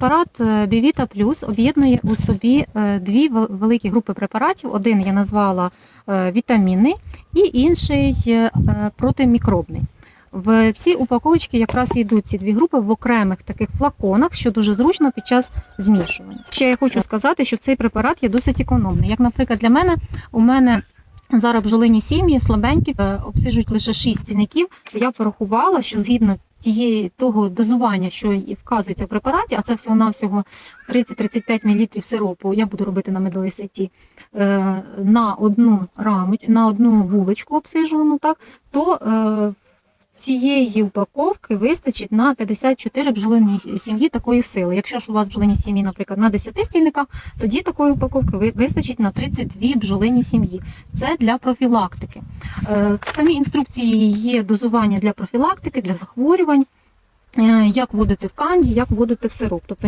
Препарат е, Бівіта Плюс об'єднує у собі е, дві великі групи препаратів. Один я назвала е, вітамінний і інший е, протимікробний. В ці упаковочки якраз йдуть ці дві групи в окремих таких флаконах, що дуже зручно під час змішування. Ще я хочу сказати, що цей препарат є досить економний. Як, наприклад, для мене у мене зараз бджолині сім'ї слабенькі, е, обсиджують лише 6 стільників. Я порахувала, що згідно тієї того дозування, що вказується в препараті, а це всього навсього 30-35 мл сиропу, я буду робити на медовій сеті е, на одну раму, на одну вуличку обсижувану, так то е, цієї упаковки вистачить на 54 бджолині сім'ї такої сили. Якщо ж у вас бджолині сім'ї, наприклад, на 10 стільниках, тоді такої упаковки вистачить на 32 бджолині сім'ї. Це для профілактики. Е, В самій інструкції є дозування для профілактики, для захворювань, е, як вводити в канді, як вводити в сироп. Тобто